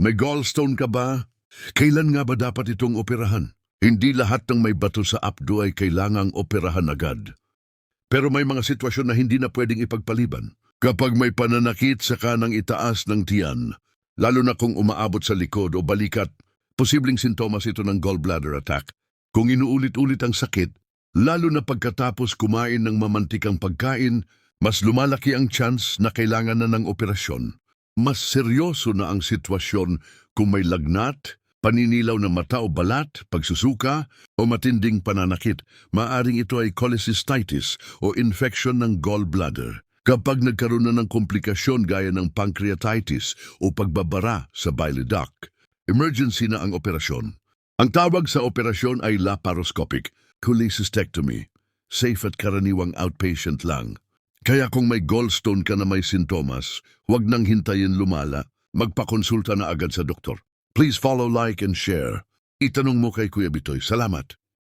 May gallstone ka ba? Kailan nga ba dapat itong operahan? Hindi lahat ng may bato sa apdo ay kailangang operahan agad. Pero may mga sitwasyon na hindi na pwedeng ipagpaliban. Kapag may pananakit sa kanang itaas ng tiyan, lalo na kung umaabot sa likod o balikat, posibleng sintomas ito ng gallbladder attack. Kung inuulit-ulit ang sakit, lalo na pagkatapos kumain ng mamantikang pagkain, mas lumalaki ang chance na kailangan na ng operasyon. Mas seryoso na ang sitwasyon kung may lagnat, paninilaw ng mata o balat, pagsusuka, o matinding pananakit. Maaring ito ay cholecystitis o infection ng gallbladder. Kapag nagkaroon na ng komplikasyon gaya ng pancreatitis o pagbabara sa bile duct, emergency na ang operasyon. Ang tawag sa operasyon ay laparoscopic cholecystectomy. Safe at karaniwang outpatient lang. Kaya kung may gallstone ka na may sintomas, huwag nang hintayin lumala, magpakonsulta na agad sa doktor. Please follow, like, and share. Itanong mo kay Kuya Bitoy. Salamat.